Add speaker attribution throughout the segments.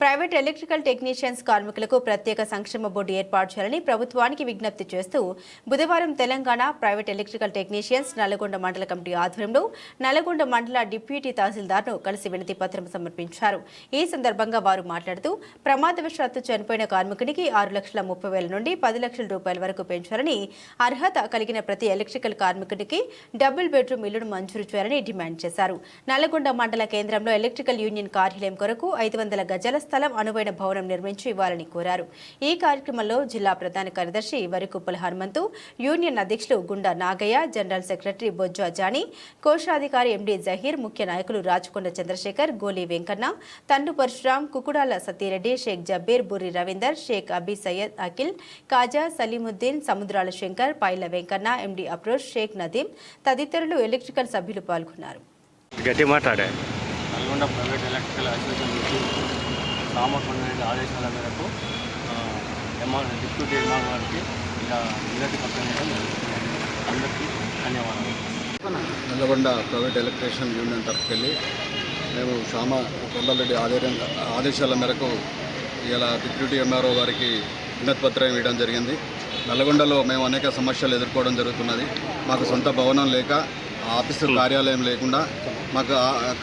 Speaker 1: Private electrical technicians కార్మికులకు ప్రత్యేక సంక్షేమ బోర్డు ఏర్పాటు చేయాలని ప్రభుత్వానికి విజ్ఞప్తి చేస్తూ బుధవారం Telangana private electrical technicians Nalgonda మండల కమిటీ ఆధ్వర్యంలో నల్గొండ మండల డిప్యూటీ తహసీల్దార్ను కలిసి వినతి పత్రం సమర్పించారు. ఈ సందర్భంగా వారు మాట్లాడుతూ ప్రమాదవశాత్తు చనిపోయిన కార్మికునికి ఆరు లక్షల ముప్పై వేల నుండి పది లక్షల రూపాయల వరకు పెంచాలని అర్హత కలిగిన ప్రతి ఎలక్ట్రికల్ కార్మికుడికి డబుల్ బెడ్రూమ్ ఇల్లును మంజూరు చేయాలని డిమాండ్ చేశారు. నల్గొండ మండల కేంద్రంలో ఎలక్ట్రికల్ యూనియన్ కార్యాలయం కొరకు ఐదు వందల గజాల స్థలం అనువైన భవనం నిర్మించి ఇవ్వాలని కోరారు. ఈ కార్యక్రమంలో జిల్లా ప్రధాన కార్యదర్శి వరికుప్పల హనుమంతు యూనియన్ అధ్యక్షులు గుండా నాగయ్య జనరల్ సెక్రటరీ బొజ్జు అజాని కోశాధికారి ఎండి జహీర్ ముఖ్య నాయకులు రాచకొండ చంద్రశేఖర్ గోలి వెంకన్న తండు పరశురాం కుకుడాల సతీరెడ్డి షేక్ జబ్బీర్ బుర్రి రవీందర్ షేక్ అబీ సయ్యద్ అఖిల్ కాజా సలీముద్దీన్ సముద్రాల శంకర్ పైల వెంకన్న ఎండి అప్రోష్ షేక్ నదీం తదితరులు ఎలక్ట్రికల్ సభ్యులు పాల్గొన్నారు.
Speaker 2: గట్టి మాట్లాడే.
Speaker 3: Nalgonda private electrical association Ramakonda ఆదేశాల మేరకు ఎంఆర్ డిప్యూటీ ఎంఆర్ గారికి ఇలా నిరతి పత్రం అందరికీ ధన్యవాదాలు.
Speaker 4: నల్లగొండ ప్రైవేట్ ఎలక్ట్రీషియన్ యూనియన్ తరఫుకెళ్ళి మేము శ్యామ కొండలరెడ్డి ఆదేశం ఆదేశాల మేరకు ఇలా డిప్యూటీ ఎంఆర్ఓ గారికి వినతి పత్రం ఇవ్వడం జరిగింది. నల్లగొండలో మేము అనేక సమస్యలు ఎదుర్కోవడం జరుగుతున్నది. మాకు సొంత భవనం లేక ఆఫీసు కార్యాలయం లేకుండా మాకు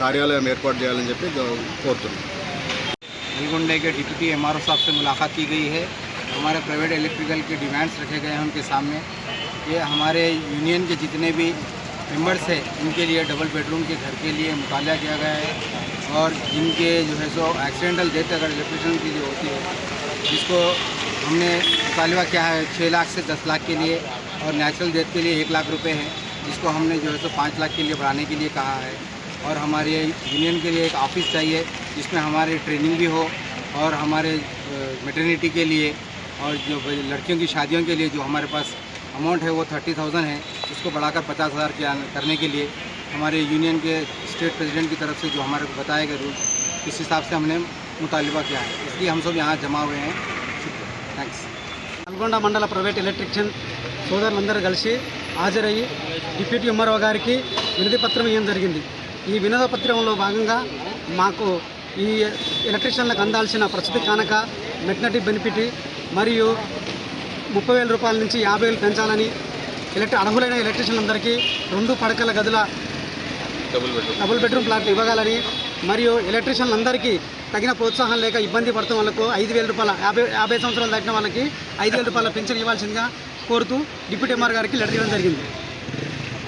Speaker 4: కార్యాలయం ఏర్పాటు చేయాలని చెప్పి కోరుతున్నాం.
Speaker 5: नलगुंडे के डिप्टी एम साहब से मुलाकात की गई है। हमारे प्राइवेट इलेक्ट्रिकल के डिमांड्स रखे गए हैं उनके सामने। ये हमारे यूनियन के जितने भी मेंबर्स हैं, इनके लिए डबल बेडरूम के घर के लिए मुताला किया गया है और जिनके जो है सो एक्सीडेंटल डेथ अगर इलेक्ट्रिशियन की जो होती है जिसको हमने मुतालबा किया है छः लाख से दस लाख के लिए और नेचुरल डेथ के लिए एक लाख रुपए है, जिसको हमने जो है सो पाँच लाख के लिए बढ़ाने के लिए कहा है। और हमारे यूनियन के लिए एक ऑफ़िस चाहिए जिसमें हमारी ट्रेनिंग भी हो और हमारे मेटर्निटी के लिए और जो लड़कियों की शादियों के लिए जो हमारे पास अमाउंट है वो थर्टी थाउजेंड है उसको बढ़ाकर पचास हज़ार करने के लिए हमारे यूनियन के स्टेट प्रेसिडेंट की तरफ से जो हमारे को बताए गए रूल इस हिसाब से हमने मुतालबा किया है इसलिए हम सब यहाँ जमा हुए हैं थैंक्स
Speaker 6: నల్గొండ మండల ప్రైవేట్ ఎలక్ట్రిషియన్ సోదరులందరూ కలిసి హాజరయ్యి డిప్యూటీ ఎంఆర్ఓ గారికి వినతి పత్రం ఇవ్వడం జరిగింది ఈ వినతి పత్రంలో భాగంగా మాకు ఈ ఎలక్ట్రిషియన్లకు అందాల్సిన ప్రస్తుత కానక మెటర్నిటీ బెనిఫిట్ మరియు ముప్పై వేల రూపాయల నుంచి యాభై వేలు పెంచాలని ఎలక్ట్రి అర్హులైన ఎలక్ట్రిషియన్లందరికీ రెండు పడకల గదుల డబుల్ బెడ్రూమ్ ప్లాట్లు ఇవ్వగలని మరియు ఎలక్ట్రీషియన్లందరికీ తగిన ప్రోత్సాహం లేక ఇబ్బంది పడుతున్న వాళ్ళకు ఐదు వేల రూపాయల యాభై యాభై సంవత్సరాలు దాటిన వాళ్ళకి ఐదు వేల రూపాయల పెన్షన్ ఇవ్వాల్సిందిగా కోరుతూ డిప్యూటీ ఎంఆర్ గారికి లెటర్ ఇవ్వడం జరిగింది.